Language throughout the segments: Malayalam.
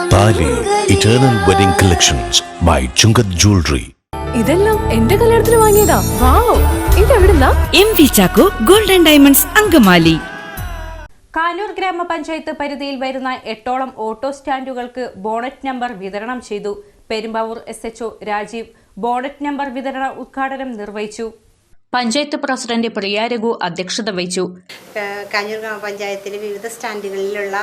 പൊങ്കാലി eternal wedding collections by Chungath jewellery ഇതെല്ലാം എന്റെ കല്യാണത്തിന് വാങ്ങിയതാ. Wow ഇതെവിടുന്നാ? M V Chacko golden diamonds Angamaly. Kanoor ഗ്രാമപഞ്ചായത്ത് പരിധിയിൽ വരുന്ന എട്ടോളം ഓട്ടോ സ്റ്റാൻഡുകൾക്ക് ബോണറ്റ് നമ്പർ വിതരണം ചെയ്തു. Perumbavoor S HO Rajeev bonnet number വിതരണ ഉദ്ഘാടനം നിർവഹിച്ചു. പഞ്ചായത്ത് പ്രസിഡന്റ് പ്രിയാരഘു അധ്യക്ഷത വഹിച്ചു. കാഞ്ഞൂർ ഗ്രാമപഞ്ചായത്തിലെ വിവിധ സ്റ്റാൻഡുകളിലുള്ള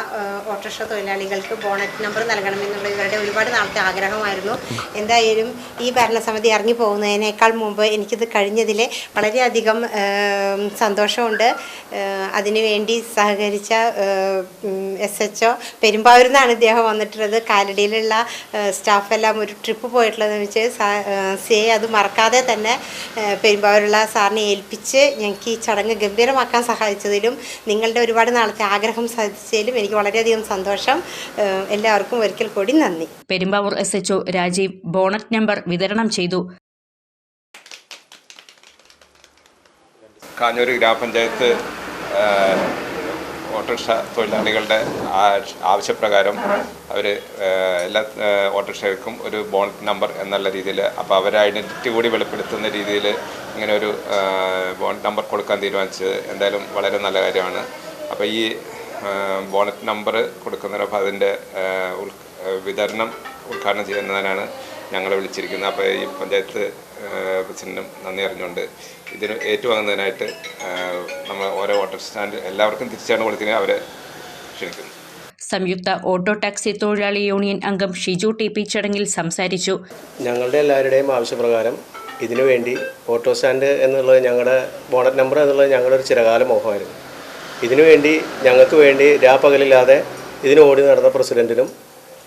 ഓട്ടോറിക്ഷ തൊഴിലാളികൾക്ക് ബോണറ്റ് നമ്പർ നൽകണമെന്നുള്ള ഇവരുടെ ഒരുപാട് നാളത്തെ ആഗ്രഹമായിരുന്നു. എന്തായാലും ഈ ഭരണസമിതി ഇറങ്ങി പോകുന്നതിനേക്കാൾ മുമ്പ് എനിക്കിത് കഴിഞ്ഞതിൽ വളരെയധികം സന്തോഷമുണ്ട്. അതിനുവേണ്ടി സഹകരിച്ച എസ് എച്ച് ഒ പെരുമ്പാവൂരിൽ നിന്നാണ് ഇദ്ദേഹം വന്നിട്ടുള്ളത്. കാലടിയിലുള്ള സ്റ്റാഫെല്ലാം ഒരു ട്രിപ്പ് പോയിട്ടുള്ളതെന്ന് വെച്ചാൽ സി അത് മറക്കാതെ തന്നെ പെരുമ്പാവൂരുള്ള സാറിനെ ഏൽപ്പിച്ച് ഞങ്ങൾക്ക് ഈ ചടങ്ങ് ഗംഭീരമാക്കാൻ സഹായിച്ചതിലും നിങ്ങളുടെ ഒരുപാട് നാളത്തെ ആഗ്രഹം സാധിച്ചതിലും എനിക്ക് വളരെയധികം സന്തോഷം. എല്ലാവർക്കും ഒരിക്കൽ കൂടി നന്ദി. Perumbavoor S HO Rajeev bonnet number വിതരണം ചെയ്തു. കാഞ്ഞൂർ ഗ്രാമപഞ്ചായത്ത് ഓട്ടോറിക്ഷ തൊഴിലാളികളുടെ ആവശ്യപ്രകാരം അവർ എല്ലാ ഓട്ടോറിക്ഷകൾക്കും ഒരു ബോണറ്റ് നമ്പർ എന്നുള്ള രീതിയിൽ അപ്പോൾ അവരെ ഐഡന്റിറ്റി കൂടി വെളിപ്പെടുത്തുന്ന രീതിയിൽ ഇങ്ങനെ ഒരു ബോണറ്റ് നമ്പർ കൊടുക്കാൻ തീരുമാനിച്ചത് എന്തായാലും വളരെ നല്ല കാര്യമാണ്. അപ്പോൾ ഈ ബോണറ്റ് നമ്പർ കൊടുക്കുന്നതിനൊപ്പം അതിന്റെ വിതരണം ഉദ്ഘാടനം ചെയ്യുന്നതിനാണ് ഞങ്ങളെ വിളിച്ചിരിക്കുന്നത് അപ്പോൾ ഈ പഞ്ചായത്ത് പ്രസിഡന്റും നന്ദി അറിഞ്ഞുകൊണ്ട് ഇതിന് ഏറ്റുവാങ്ങുന്നതിനായിട്ട് നമ്മൾ ഓരോ ഓട്ടോ സ്റ്റാൻഡ് എല്ലാവർക്കും തിരിച്ചാണ് കൊടുക്കുന്നത് അവരെ ക്ഷണിക്കുന്നു. സംയുക്ത ഓട്ടോ ടാക്സി തൊഴിലാളി യൂണിയൻ അംഗം ഷിജു ടി പി ചടങ്ങിൽ സംസാരിച്ചു. ഞങ്ങളുടെ എല്ലാവരുടെയും ആവശ്യപ്രകാരം ഇതിനു വേണ്ടി ഓട്ടോ സ്റ്റാൻഡ് എന്നുള്ളത് ഞങ്ങളുടെ ബോണറ്റ് നമ്പർ എന്നുള്ളത് ഞങ്ങളുടെ ഒരു ചിരകാല മോഹമായിരുന്നു. ഇതിനു വേണ്ടി ഞങ്ങൾക്ക് വേണ്ടി രാപ്പകലില്ലാതെ ഇതിന് ഓടി നടന്ന പ്രസിഡന്റിനും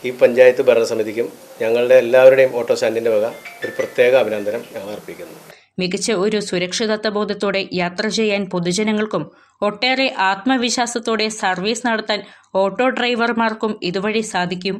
ഈ പഞ്ചായത്ത് ഭരണസമിതിക്കും ഞങ്ങളുടെ എല്ലാവരുടെയും ഓട്ടോ സ്റ്റാൻഡിന്റെ വക ഒരു പ്രത്യേക അഭിനന്ദനം ഞങ്ങൾ അർപ്പിക്കുന്നു. മികച്ച ഒരു സുരക്ഷിതത്വ ബോധത്തോടെ യാത്ര ചെയ്യാൻ പൊതുജനങ്ങൾക്കും ഒട്ടേറെ ആത്മവിശ്വാസത്തോടെ സർവീസ് നടത്താൻ ഓട്ടോ ഡ്രൈവർമാർക്കും ഇതുവഴി സാധിക്കും.